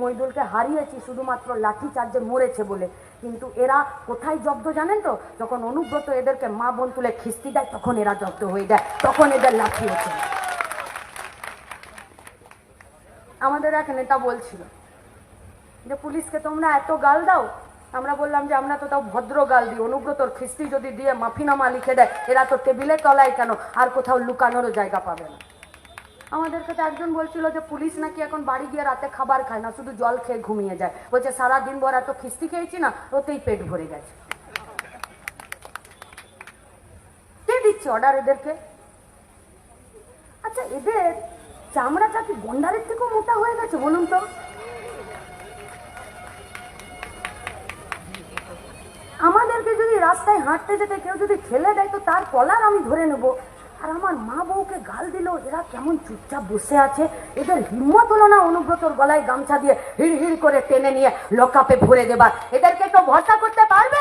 মইদুলকে হারিয়েছি, শুধুমাত্র লাঠি চার্জে মরেছে বলে। কিন্তু এরা কোথায় জব্দ জানেন তো? যখন অনুব্রত এদেরকে মা বোন তুলে খিস্তি দেয়, তখন এরা জব্দ হয়ে যায়। তখন এদের লাঠি হচ্ছে আমাদের এক নেতা বলছিল যে, পুলিশকে তোমরা এত গাল দাও? আমরা বললাম যে, আমরা তো তাও ভদ্র গাল দিই। অনুব্রতর খিস্তি যদি দিয়ে মাফিনামা লিখে দেয়, এরা তো টেবিলে তলায় কেন? আর কোথাও লুকানোরও জায়গা পাবে না। আমাদের কাছে একজন বলছিল যে পুলিশ নাকি এখন বাড়ি গিয়ে রাতে খাবার খায় না, শুধু জল খেয়ে ঘুমিয়ে যায়। বলছে সারা দিন ভর এত খিস্তি খেয়েছি না, ওতেই পেট ভরে গেছে। কে দিচ্ছে অর্ডার এদেরকে? আচ্ছা এদের চামড়াটা কি গন্ডারের থেকেও মোটা হয়ে গেছে, বলুন তো। আমাদেরকে যদি রাস্তায় হাঁটতে যেতে কেউ যদি ঠেলে দেয়, তো তার কলার আমি ধরে নেব। আর আমার মা বউকে গাল দিল, এরা কেমন চুপচাপ বসে আছে? এদের হিম্মত হলো না অনুব্রতর গলায় গামছা দিয়ে হিড় হিড় করে টেনে নিয়ে লকাপে ভরে দেবার। এদেরকে কেউ ভরসা করতে পারবে